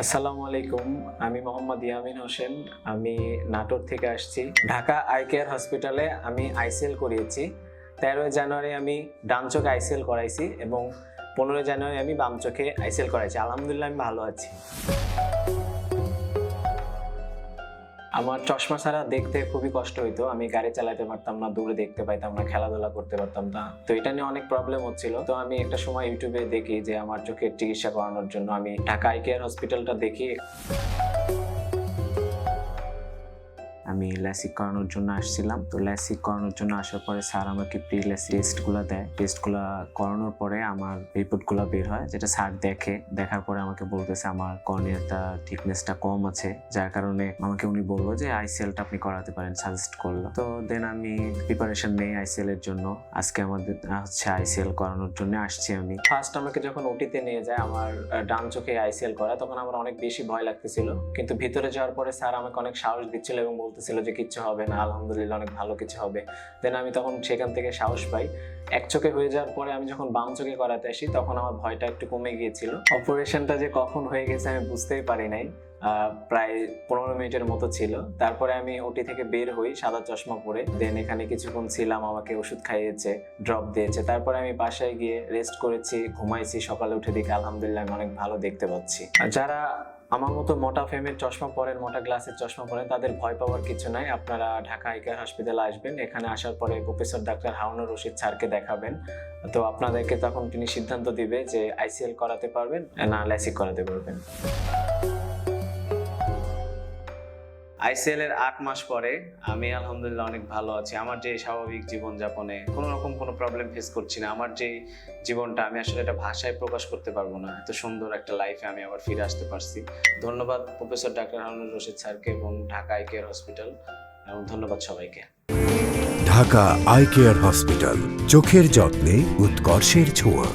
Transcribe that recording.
আসসালামু আলাইকুম, আমি মোহাম্মদ ইয়ামিন হোসেন। আমি নাটোর থেকে আসছি। ঢাকা আই কেয়ার হসপিটালে আমি আইসিএল করিয়েছি। তেরোই জানুয়ারি আমি ডান চোখে আইসিএল করাইছি এবং পনেরোই জানুয়ারি আমি বাম চোখে আইসিএল করাইছি। আলহামদুলিল্লাহ, আমি ভালো আছি। আমার চশমা ছাড়া দেখতে খুবই কষ্ট হইতো। আমি গাড়ি চালাতে পারতাম না দূরে দেখতে পাইতাম না, খেলাধুলা করতে পারতাম না। তো এটা নিয়ে অনেক প্রবলেম হচ্ছিল। তো আমি একটা সময় ইউটিউবে দেখি যে আমার চোখের চিকিৎসা করানোর জন্য আমি ঢাকা আই কেয়ার হসপিটালটা দেখি। আমি ল্যাসিক করানোর জন্য আসছিলাম। তো ল্যাসিক করানোর জন্য আসার পরে স্যার আমাকে প্রি ল্যাসিক টেস্টগুলো দেয়। টেস্টগুলো করানোর পরে আমার রিপোর্টগুলো বের হয়, যেটা স্যার দেখে। দেখার পরে আমাকে বলতেছে আমার কর্নিয়াটা থিকনেসটা কম আছে। যার কারণে আমাকে উনি বলল যে আইসিএলটা আপনি করাতে পারেন সাজেস্ট করল। তো দেন আমি প্রিপারেশন নেই আইসিএল এর জন্য। আজকে আমাদের হচ্ছে আইসিএল করানোর জন্য আসছি আমি। ফার্স্ট আমাকে যখন ওটিতে নিয়ে যায়, আমার ডান চোখে আইসিএল করা তখন আমার অনেক বেশি ভয় লাগতেছিল। কিন্তু ভিতরে যাওয়ার পরে স্যার আমাকে অনেক সাহস দিচ্ছিল এবং বলতেছিল যে কিচ্ছু হবে না, আলহামদুলিল্লাহ অনেক ভালো কিছু হবে। দেন আমি তখন সেখান থেকে সাহস পাই। এক চোখে হয়ে যাওয়ার পরে আমি যখন বাম চোখে করাতে আসি, তখন আমার ভয়টা একটু কমে গিয়েছিল। অপারেশনটা যে কখন হয়ে গেছে আমি বুঝতেই পারি নাই। প্রায় পনেরো মিনিটের মতো ছিল। তারপরে আমি ওটি থেকে বের হই সাদা চশমা পরে। দেন এখানে কিছুক্ষণ ছিলাম, আমাকে ওষুধ খাইয়েছে ড্রপ দিয়েছে। তারপরে আমি বাসায় গিয়ে রেস্ট করেছি, ঘুমাইছি, সকালে উঠে দেখি আলহামদুলিল্লাহ আমি অনেক ভালো দেখতে পাচ্ছি। যারা আমার মতো মোটা ফেমের চশমা পরেন, মোটা গ্লাসের চশমা পরেন, তাদের ভয় পাওয়ার কিছু নাই। আপনারা ঢাকা আইকার হসপিটালে আসবেন। এখানে আসার পরে প্রফেসর ডাক্তার হারুনুর রশিদ স্যারকে দেখাবেন। তো আপনাদেরকে তখন তিনি সিদ্ধান্ত দিবে যে আইসিএল করাতে পারবেন, না লাইসিক করাতে পারবেন। আইসিএল এর আট মাস পরে আমি আলহামদুলিল্লাহ অনেক ভালো আছি। আমার যে স্বাভাবিক জীবনযাপনে কোনো রকম কোনো প্রবলেম ফেস করছি না। আমার যে জীবনটা, আমি আসলে এটা ভাষায় প্রকাশ করতে পারব না। এত সুন্দর একটা লাইফে আমি আবার ফিরে আসতে পারছি। ধন্যবাদ প্রফেসর ডাক্তার হারুনুর রশিদ স্যারকে এবং ঢাকা আই কেয়ার হসপিটাল এবং ধন্যবাদ সবাইকে। ঢাকা আই কেয়ার হসপিটাল চোখের যত্নে উৎকর্ষের ছোঁয়া।